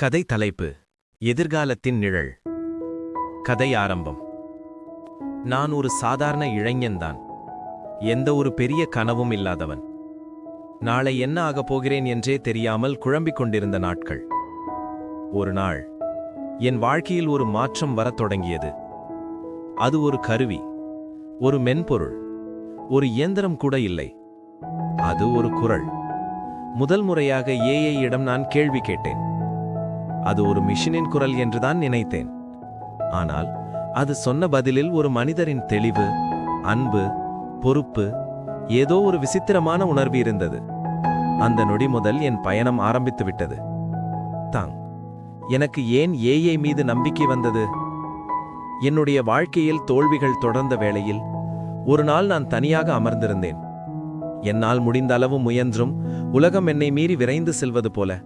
கதை தலைப்பு எதிர்காலத்தின் நிழல். கதை ஆரம்பம் நான் ஒரு சாதாரண இளைஞன்தான் எந்த ஒரு பெரிய கனவும் இல்லாதவன். நாளை என்ன ஆகப் போகிறேன் என்றே தெரியாமல் குழம்பிக் கொண்டிருந்த நாட்கள். ஒரு நாள் என் வாழ்க்கையில் ஒரு மாற்றம் வரத் தொடங்கியது. அது ஒரு கருவி ஒரு மென்பொருள் ஒரு இயந்திரம் கூட இல்லை. அது ஒரு குரல். முதல் முறையாக ஏஐ இடம் நான் கேள்வி கேட்டேன். அது ஒரு மிஷினின் குரல் என்றுதான் நினைத்தேன். ஆனால் அது சொன்ன பதிலில் ஒரு மனிதரின் தெளிவு அன்பு பொறுப்பு ஏதோ ஒரு விசித்திரமான உணர்வு இருந்தது. அந்த நொடி முதல் என் பயணம் ஆரம்பித்து விட்டது. தாங் எனக்கு ஏன் ஏஐ மீது நம்பிக்கை வந்தது? என்னுடைய வாழ்க்கையில் தோல்விகள் தொடர்ந்த வேளையில் ஒரு நாள் நான் தனியாக அமர்ந்திருந்தேன். என்னால் முடிந்த அளவு முயன்றும் உலகம் என்னை மீறி விரைந்து செல்வது போல.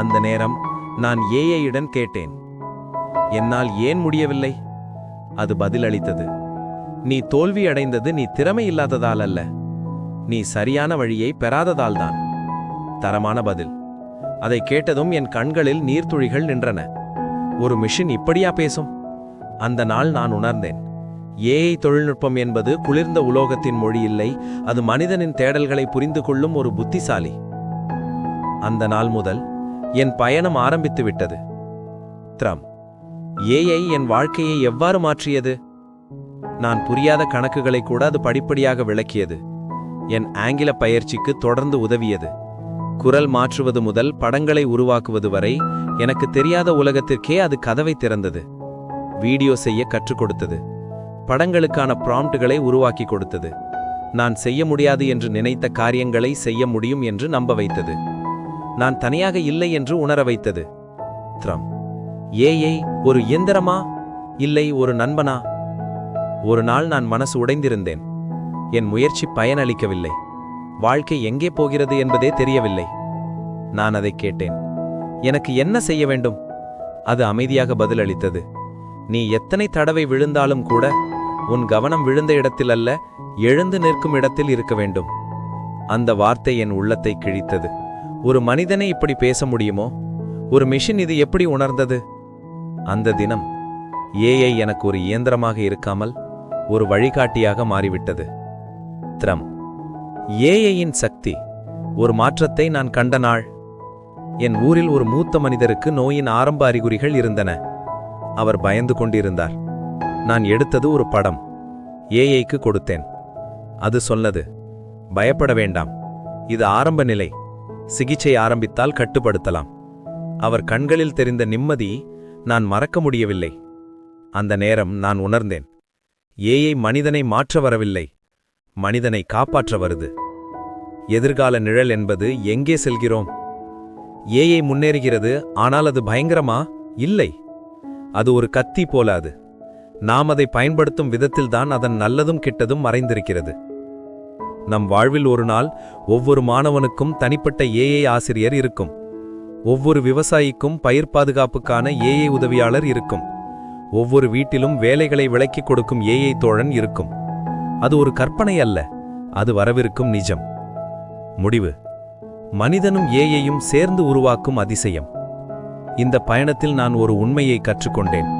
அந்த நேரம் நான் ஏஐயுடன் கேட்டேன். என்னால் ஏன் முடியவில்லை? அது பதிலளித்தது. நீ தோல்வி அடைந்தது நீ திறமை இல்லாததால் அல்ல. நீ சரியான வழியை பெறாததால்தான் தரமான பதில். அதை கேட்டதும் என் கண்களில் நீர்த்துளிகள் நின்றன. ஒரு மிஷின் இப்படியா பேசும்? அந்த நாள் நான் உணர்ந்தேன். ஏஐ தொழில்நுட்பம் என்பது குளிர்ந்த உலோகத்தின் மொழி இல்லை. அது மனிதனின் தேடல்களை புரிந்து கொள்ளும் ஒரு புத்திசாலி. அந்த நாள் முதல் என் பயணம் ஆரம்பித்து விட்டது த்ரம். ஏஐ என் வாழ்க்கையை எவ்வாறு மாற்றியது? நான் புரியாத கணக்குகளை கூட அது படிப்படியாக விளக்கியது. என் ஆங்கில பயிற்சிக்கு தொடர்ந்து உதவியது. குரல் மாற்றுவது முதல் படங்களை உருவாக்குவது வரை எனக்கு தெரியாத உலகத்திற்கே அது கதவை திறந்தது. வீடியோ செய்ய கற்றுக் கொடுத்தது. படங்களுக்கான ப்ராம்ப்டுகளை உருவாக்கி கொடுத்தது. நான் செய்ய முடியாது என்று நினைத்த காரியங்களை செய்ய முடியும் என்று நம்ப வைத்தது. நான் தனியாக இல்லை என்று உணர வைத்தது. த்ரம். ஏஐ ஒரு இயந்திரமா? இல்லை ஒரு நண்பனா? ஒரு நாள் நான் மனசு உடைந்திருந்தேன். என் முயற்சி பயனளிக்கவில்லை. வாழ்க்கை எங்கே போகிறது என்பதே தெரியவில்லை. நான் அதை கேட்டேன். எனக்கு என்ன செய்ய வேண்டும்? அது அமைதியாக பதிலளித்தது. நீ எத்தனை தடவை விழுந்தாலும் கூட உன் கவனம் விழுந்த இடத்தில் அல்ல எழுந்து நிற்கும் இடத்தில் இருக்க வேண்டும். அந்த வார்த்தை என் உள்ளத்தை கிழித்தது. ஒரு மனிதனை இப்படி பேச முடியுமோ? ஒரு மிஷின் இது எப்படி உணர்ந்தது? அந்த தினம் ஏஐ எனக்கு ஒரு இயந்திரமாக இருக்காமல் ஒரு வழிகாட்டியாக மாறிவிட்டது. த்ரம் ஏஐயின் சக்தி ஒரு மாற்றத்தை நான் கண்ட நாள். என் ஊரில் ஒரு மூத்த மனிதருக்கு நோயின் ஆரம்ப அறிகுறிகள் இருந்தன. அவர் பயந்து கொண்டிருந்தார். நான் எடுத்தது ஒரு படம். ஏஐக்கு கொடுத்தேன். அது சொன்னது பயப்பட வேண்டாம். இது ஆரம்ப நிலை. சிகிச்சை ஆரம்பித்தால் கட்டுப்படுத்தலாம். அவர் கண்களில் தெரிந்த நிம்மதி நான் மறக்க முடியவில்லை. அந்த நேரம் நான் உணர்ந்தேன். ஏஐ மனிதனை மாற்ற வரவில்லை. மனிதனை காப்பாற்ற வருது. எதிர்கால நிழல் என்பது எங்கே செல்கிறோம்? ஏஐ முன்னேறுகிறது ஆனால் அது பயங்கரமா? இல்லை. அது ஒரு கத்தி போல அது. நாம் அதை பயன்படுத்தும் விதத்தில்தான் அதன் நல்லதும் கெட்டதும் மறைந்திருக்கிறது. நம் வாழ்வில் ஒரு நாள் ஒவ்வொரு மாணவனுக்கும் தனிப்பட்ட ஏஐ ஆசிரியர் இருக்கும். ஒவ்வொரு விவசாயிக்கும் பயிர் பாதுகாப்புக்கான ஏஐ உதவியாளர் இருக்கும். ஒவ்வொரு வீட்டிலும் வேலைகளை விளக்கிக் கொடுக்கும் ஏஐ தோழன் இருக்கும். அது ஒரு கற்பனை அல்ல அது வரவிருக்கும் நிஜம். முடிவு. மனிதனும் ஏஐயும் சேர்ந்து உருவாக்கும் அதிசயம். இந்த பயணத்தில் நான் ஒரு உண்மையை கற்றுக்கொண்டேன்.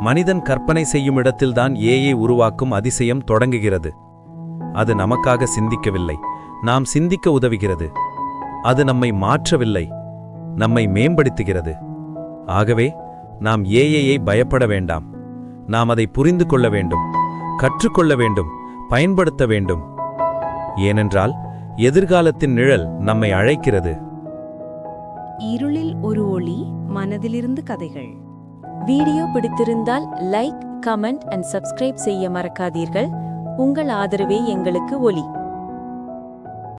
மனிதன் கற்பனை செய்யும் இடத்தில்தான் ஏஐ உருவாக்கும் அதிசயம் தொடங்குகிறது. அது நமக்காக சிந்திக்கவில்லை. நாம் சிந்திக்க உதவுகிறது. அது நம்மை மாற்றவில்லை. நம்மை மேம்படுத்துகிறது. ஆகவே நாம் ஏஐயை பயப்பட வேண்டாம். நாம் அதை புரிந்து கொள்ள வேண்டும். கற்றுக்கொள்ள வேண்டும். பயன்படுத்த வேண்டும். ஏனென்றால் எதிர்காலத்தின் நிழல் நம்மை அழைக்கிறது. இருளில் ஒரு ஒளி மனதிலிருந்து கதைகள். வீடியோ பிடித்திருந்தால் லைக் கமெண்ட் அண்ட் சப்ஸ்கிரைப் செய்ய மறக்காதீர்கள். உங்கள் ஆதரவே எங்களுக்கு ஒலி.